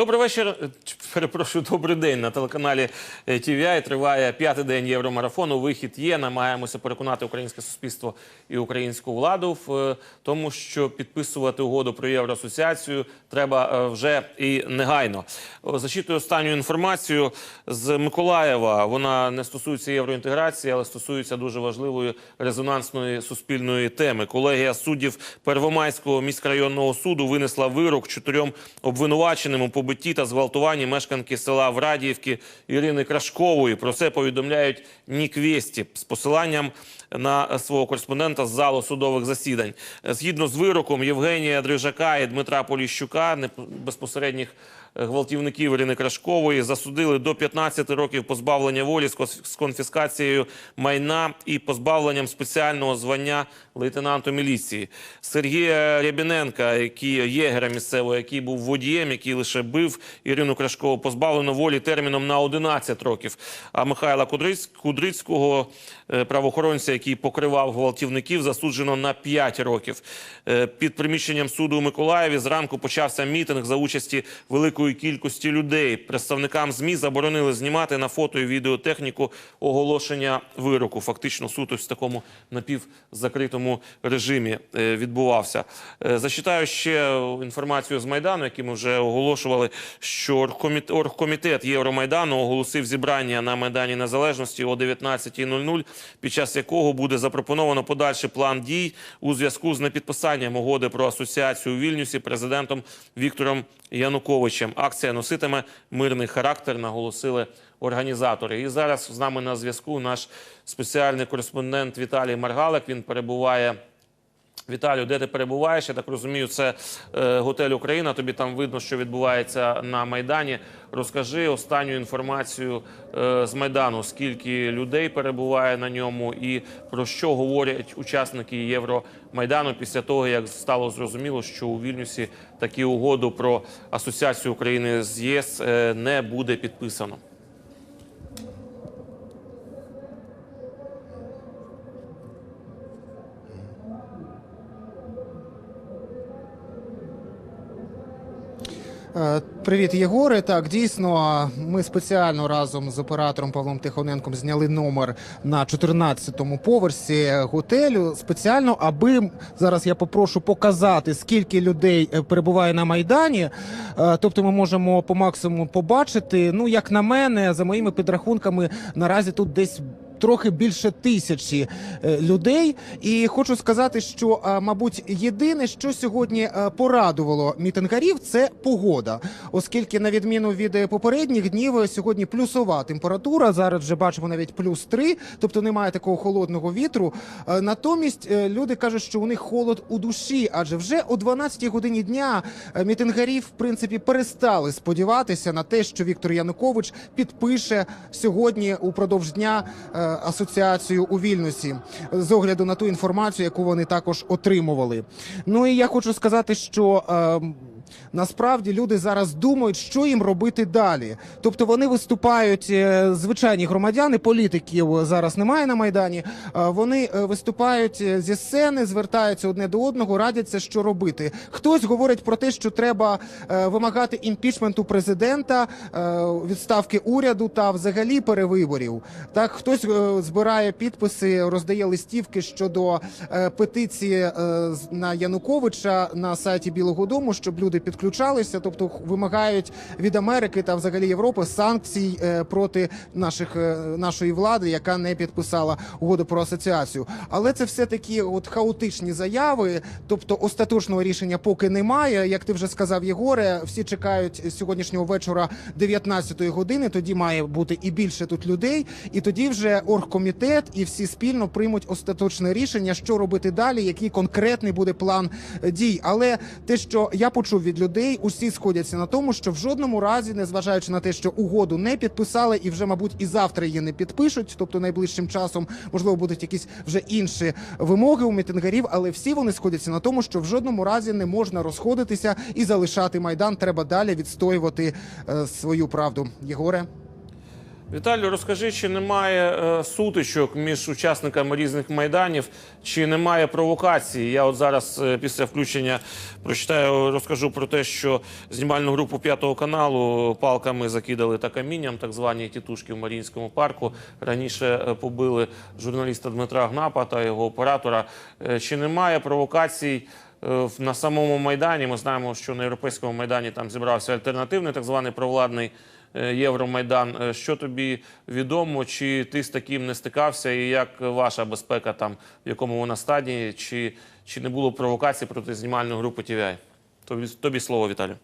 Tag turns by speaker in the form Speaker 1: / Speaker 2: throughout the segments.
Speaker 1: Добрий вечір. Е, Перепрошую, добрий день на телеканалі е, TVI. Триває п'ятий день євромарафону. Вихід є. Намагаємося переконати українське суспільство і українську владу в е, тому, що підписувати угоду про євроасоціацію треба е, вже і негайно. Зачитую останню інформацію з Миколаєва. Вона не стосується євроінтеграції, але стосується дуже важливої резонансної суспільної теми. Колегія суддів Первомайського міськрайонного суду винесла вирок чотирьом обвинуваченим у побитті та зґвалтуванні мешканки села Врадіївки Ірини Крашкової. Про це повідомляють Нік Вєсті з посиланням на свого кореспондента з залу судових засідань. Згідно з вироком Євгенія Дрижака і Дмитра Поліщука, безпосередніх е, гвалтівників Ірини Крашкової, засудили до 15 років позбавлення волі з конфіскацією майна і позбавленням спеціального звання лейтенанту міліції. Сергія Рябіненка, який єгера місцевого, який був водієм, який лише бив Ірину Крашкову, позбавлено волі терміном на 11 років. А Михайла Кудрицького, е, правоохоронця, який покривав гвалтівників, засуджено на 5 років. Е, Під приміщенням суду у Миколаєві зранку почався мітинг за участі великої кількості людей. Представникам ЗМІ заборонили знімати на фото і відеотехніку оголошення вироку. Фактично суд ось в такому напівзакритому режимі е, відбувався. Е, Зачитаю ще інформацію з Майдану, яку ми вже оголошували, що оргкоміт- оргкомітет Євромайдану оголосив зібрання на Майдані Незалежності о 19.00, під час якого буде запропоновано подальший план дій у зв'язку з непідписанням угоди про асоціацію у Вільнюсі президентом Віктором Януковичем. Акція носитиме мирний характер, наголосили організатори. І зараз з нами на зв'язку наш спеціальний кореспондент Віталій Маргалик. Він перебуває. Віталію, де ти перебуваєш? Я так розумію, це е, готель Україна. Тобі там видно, що відбувається на майдані. Розкажи останню інформацію е, з майдану. Скільки людей перебуває на ньому, і про що говорять учасники Євромайдану після того, як стало зрозуміло, що у Вільнюсі такі угоду про асоціацію України з ЄС е, не буде підписано.
Speaker 2: Привіт, Єгоре. Так, дійсно, ми спеціально разом з оператором Павлом Тихоненком зняли номер на 14-му поверсі готелю. Спеціально, аби зараз я попрошу показати, скільки людей е, перебуває на майдані. Е, Тобто, ми можемо по максимуму побачити. Ну, як на мене, за моїми підрахунками, наразі тут десь. Трохи більше тисячі е, людей, і хочу сказати, що е, мабуть єдине, що сьогодні е, порадувало мітингарів, це погода, оскільки на відміну від попередніх днів сьогодні плюсова температура. Зараз вже бачимо навіть плюс 3, тобто немає такого холодного вітру. Натомість люди кажуть, що у них холод у душі, адже вже о 12 годині дня е, мітингарі, в принципі, перестали сподіватися на те, що Віктор Янукович підпише сьогодні упродовж дня асоціацію у Вільнюсі з огляду на ту інформацію, яку вони також отримували. Ну і я хочу сказати, що. Насправді люди зараз думають, що їм робити далі. Тобто вони виступають е, звичайні громадяни, політиків зараз немає на майдані. е, Вони е, виступають зі сцени, звертаються одне до одного, радяться, що робити. Хтось говорить про те, що треба вимагати імпічменту президента, відставки уряду та взагалі перевиборів. Так, хтось збирає підписи, роздає листівки щодо петиції на Януковича на сайті Білого Дому, щоб люди підключалися, тобто вимагають від Америки та взагалі Європи санкцій е, проти наших е, нашої влади, яка не підписала угоду про асоціацію. Але це все такі от хаотичні заяви, тобто остаточного рішення поки немає. Як ти вже сказав, Єгоре, всі чекають сьогоднішнього вечора 19-ї години. Тоді має бути і більше тут людей, і тоді вже оргкомітет і всі спільно приймуть остаточне рішення, що робити далі, який конкретний буде план е, дій. Але те, що я почув від людей, усі сходяться на тому, що в жодному разі, незважаючи на те, що угоду не підписали, і вже, мабуть, і завтра її не підпишуть, тобто найближчим часом можливо будуть якісь вже інші вимоги у мітингарів, але всі вони сходяться на тому, що в жодному разі не можна розходитися і залишати майдан. Треба далі відстоювати е, свою правду. Єгоре.
Speaker 1: Віталію, розкажи, чи немає е, сутичок між учасниками різних майданів, чи немає провокації? Я от зараз е, після включення прочитаю, розкажу про те, що знімальну групу п'ятого каналу палками закидали та камінням, так звані тітушки в Маріїнському парку. Раніше е, побили журналіста Дмитра Гнапа та його оператора. Чи немає провокацій? На самому майдані ми знаємо, що на європейському майдані там зібрався альтернативний, так званий провладний Євромайдан. Е, Що тобі відомо? Чи ти з таким не стикався? І як ваша безпека там, в якому вона стадії? Чи, чи не було провокацій проти знімальної групи TVI? Тобі, тобі слово, Віталій.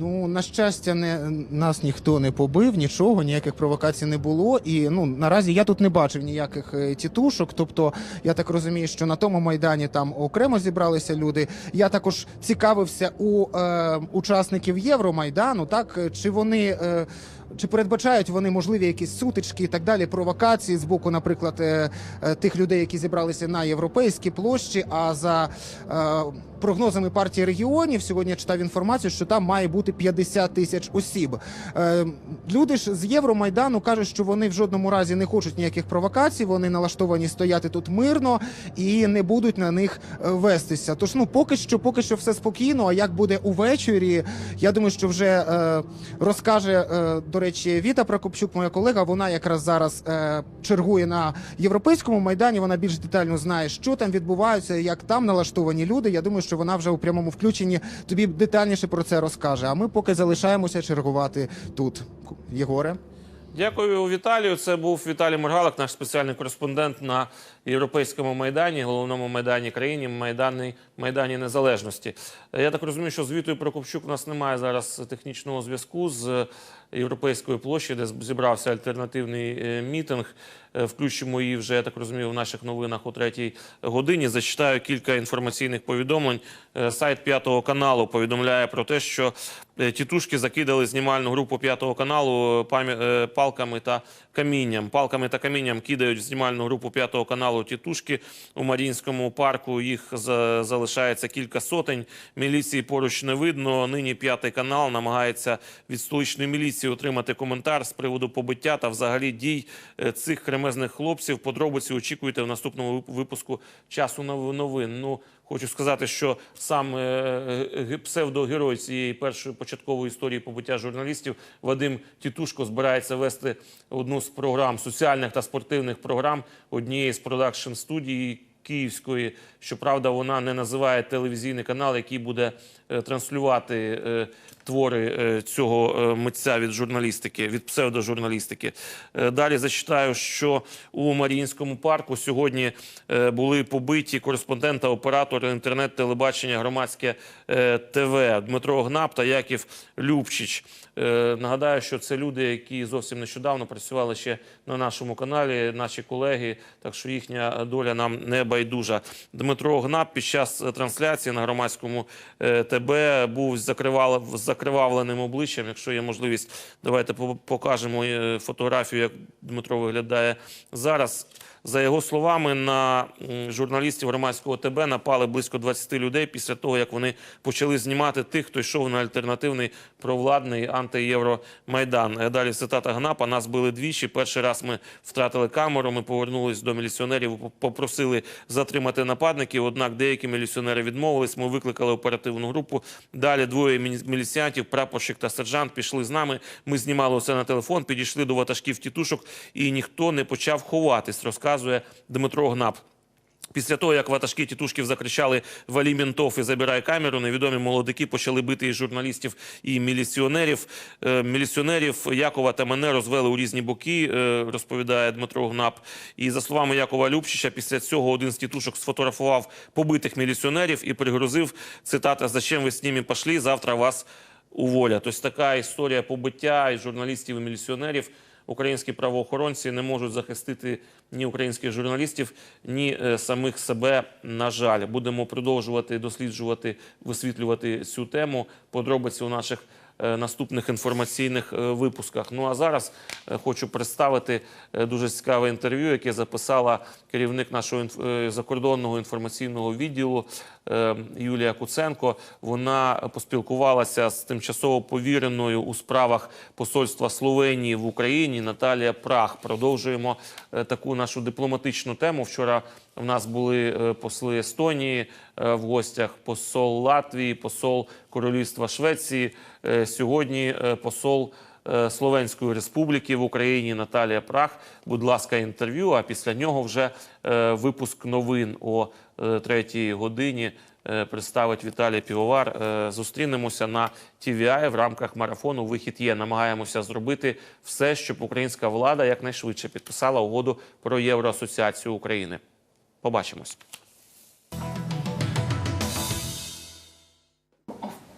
Speaker 2: Ну, на щастя, не, нас ніхто не побив, нічого, ніяких провокацій не було. І ну наразі я тут не бачив ніяких е, тітушок. Тобто, я так розумію, що на тому майдані там окремо зібралися люди. Я також цікавився у е, учасників Євромайдану, так чи вони. Е, чи передбачають вони можливі якісь сутички і так далі, провокації з боку, наприклад, е, е, тих людей, які зібралися на європейській площі? А за прогнозами партії регіонів, сьогодні я читав інформацію, що там має бути 50 тисяч осіб. Е, люди ж з Євромайдану кажуть, що вони в жодному разі не хочуть ніяких провокацій. Вони налаштовані стояти тут мирно і не будуть на них е, вестися. Тож ну поки що, поки що все спокійно. А як буде увечері? Я думаю, що вже е, розкаже е, до речі Віта Прокопчук, моя колега. Вона якраз зараз е, чергує на європейському майдані. Вона більш детально знає, що там відбувається, як там налаштовані люди. Я думаю, що вона вже у прямому включенні тобі детальніше про це розкаже. А ми поки залишаємося чергувати тут. Єгоре.
Speaker 1: Дякую, Віталію. Це був Віталій Моргалик, наш спеціальний кореспондент на європейському майдані, головному майдані країні, майдані, майдані Незалежності. Я так розумію, що з Вітою Прокопчук у нас немає зараз технічного зв'язку з європейської площі, де зібрався альтернативний е, мітинг. Е, Включимо її вже, я так розумію, в наших новинах о третій годині. Зачитаю кілька інформаційних повідомлень. Е, Сайт п'ятого каналу повідомляє про те, що тітушки закидали знімальну групу п'ятого каналу палками та камінням. Палками та камінням кидають знімальну групу п'ятого каналу тітушки у Марінському парку. Їх залишається кілька сотень. Міліції поруч не видно. Нині п'ятий канал намагається від столичної міліції отримати коментар з приводу побиття та взагалі дій е, цих кремезних хлопців. Подробиці очікуйте в наступному випуску часу нов- новин. Ну хочу сказати, що сам е, е, псевдогерой цієї першої початкової історії побиття журналістів Вадим Тітушко збирається вести одну з програм соціальних та спортивних програм однієї з продакшн студій. Київської, щоправда, вона не називає телевізійний канал, який буде е, транслювати е, твори е, цього митця від журналістики, від псевдожурналістики. Далі зачитаю, що у Маріїнському парку сьогодні були побиті кореспондент та оператор інтернет-телебачення громадське ТВ Дмитро Гнап та Яків Любчич. Нагадаю, що це люди, які зовсім нещодавно працювали ще на нашому каналі, наші колеги, так що їхня доля нам не байдужа. Дмитро Гнап під час е, трансляції на громадському е, ТБ був з закривавленим обличчям. Якщо є можливість, давайте покажемо е, фотографію, як Дмитро виглядає зараз. За його словами, на журналістів громадського ТБ напали близько 20 людей після того, як вони почали знімати тих, хто йшов на альтернативний провладний антиєвромайдан. Е, Далі цитата Гнапа. Нас били двічі. Перший раз ми втратили камеру. Ми повернулись до міліціонерів, попросили затримати нападників. Однак деякі міліціонери відмовились. Ми викликали оперативну групу. Далі двоє міліціянтів, прапорщик та сержант, пішли з нами. Ми знімали усе на телефон, підійшли до ватажків тітушок, і ніхто не почав ховатись, розказує Дмитро Гнап. Після того, як ватажки тітушків закричали «Валі ментов і забирай камеру», невідомі молодики почали бити і журналістів, і міліціонерів. Е, Міліціонерів Якова та мене розвели у різні боки, е, розповідає Дмитро Гнап. І за словами Якова Любчича, після цього один з тітушок сфотографував побитих міліціонерів і пригрозив, цитата, «Зачем ви з ними пішли? Завтра вас уволять». Тобто така історія побиття і журналістів, і міліціонерів – українські правоохоронці не можуть захистити ні українських журналістів, ні е, самих себе. На жаль, будемо продовжувати досліджувати, висвітлювати цю тему. Подробиці у наших наступних інформаційних е, випусках. Ну а зараз е, хочу представити е, дуже цікаве інтерв'ю, яке записала керівник нашого е, закордонного інформаційного відділу е, Юлія Куценко. Вона поспілкувалася з тимчасово повіреною у справах посольства Словенії в Україні Наталія Прах. Продовжуємо е, таку нашу дипломатичну тему. Вчора в нас були е, посли Естонії е, в гостях, посол Латвії, посол Королівства Швеції. Е, Сьогодні посол Словенської Республіки в Україні Наталія Прах. Будь ласка, інтерв'ю. А після нього вже випуск новин о третій годині. Представить Віталій Півовар. Зустрінемося на TVI в рамках марафону. Вихід є. Намагаємося зробити все, щоб українська влада якнайшвидше підписала угоду про Євроасоціацію України. Побачимось.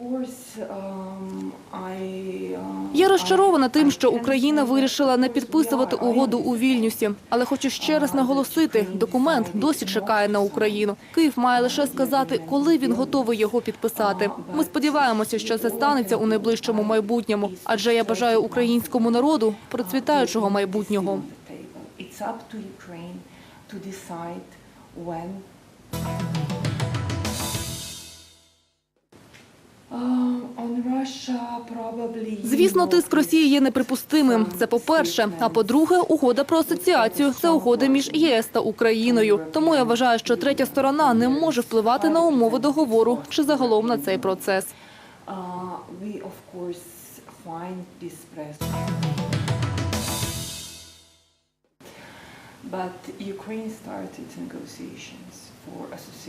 Speaker 3: Um, uh,
Speaker 4: Я розчарована тим, що Україна вирішила не підписувати угоду у Вільнюсі. Але хочу ще раз наголосити: документ досі чекає на Україну. Київ має лише сказати, коли він готовий його підписати. Ми сподіваємося, що це станеться у найближчому майбутньому, адже я бажаю українському народу процвітаючого майбутнього.
Speaker 3: When. Um,
Speaker 4: Звісно, тиск Росії є неприпустимим. Це по-перше. А по-друге, угода про асоціацію це угода між ЄС та Україною. Тому я вважаю, що третя сторона не може впливати на умови договору чи загалом на цей процес.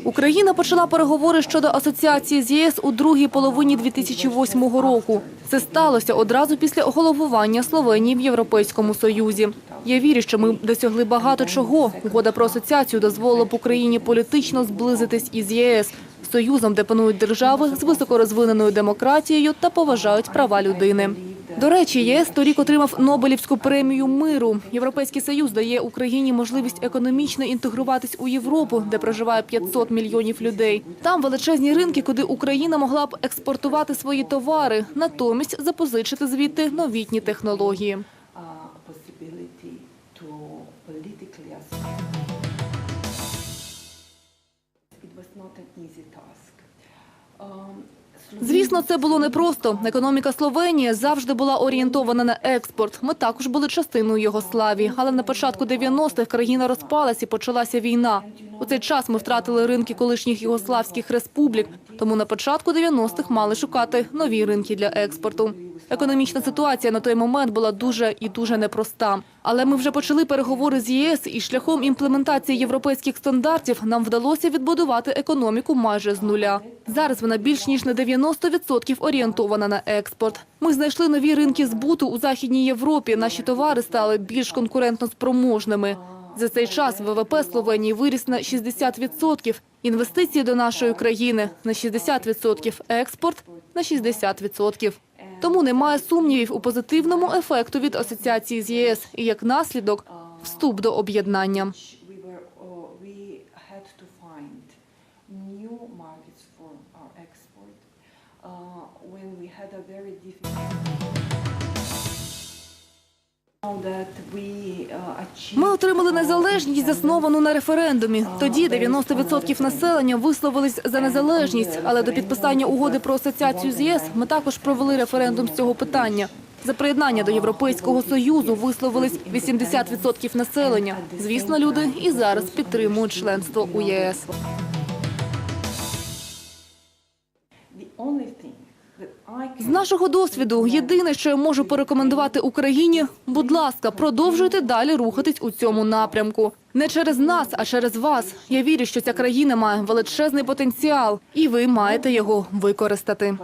Speaker 4: Україна почала переговори щодо асоціації з ЄС у другій половині 2008 року. Це сталося одразу після головування Словенії в Європейському Союзі. Я вірю, що ми досягли багато чого. Угода про асоціацію дозволила б Україні політично зблизитись із ЄС. Союзом, де панують держави з високорозвиненою демократією та поважають права людини. До речі, ЄС торік отримав Нобелівську премію миру. Європейський союз дає Україні можливість економічно інтегруватись у Європу, де проживає 500 мільйонів людей. Там величезні ринки, куди Україна могла б експортувати свої товари, натомість запозичити звідти новітні технології.
Speaker 3: Um,
Speaker 4: Звісно, це було непросто. Економіка Словенії завжди була орієнтована на експорт. Ми також були частиною Югославії. Але на початку 90-х країна розпалась і почалася війна. У цей час ми втратили ринки колишніх югославських республік, тому на початку 90-х мали шукати нові ринки для експорту. Економічна ситуація на той момент була дуже і дуже непроста. Але ми вже почали переговори з ЄС, і шляхом імплементації європейських стандартів нам вдалося відбудувати економіку майже з нуля. Зараз вона більш ніж на 90% орієнтована на експорт. Ми знайшли нові ринки збуту у Західній Європі. Наші товари стали більш конкурентно спроможними. За цей час ВВП Словенії виріс на 60%, інвестиції до нашої країни на 60%, експорт на 60%. Тому немає сумнівів у позитивному ефекту від асоціації з ЄС і як наслідок вступ до об'єднання. Ми отримали незалежність, засновану на референдумі. Тоді 90% населення висловились за незалежність, але до підписання угоди про асоціацію з ЄС ми також провели референдум з цього питання. За приєднання до Європейського Союзу висловились 80% населення. Звісно, люди і зараз підтримують членство у ЄС. З нашого досвіду, єдине, що я можу порекомендувати Україні, будь ласка, продовжуйте далі рухатись у цьому напрямку. Не через нас, а через вас. Я вірю, що ця країна має величезний потенціал, і ви маєте його використати.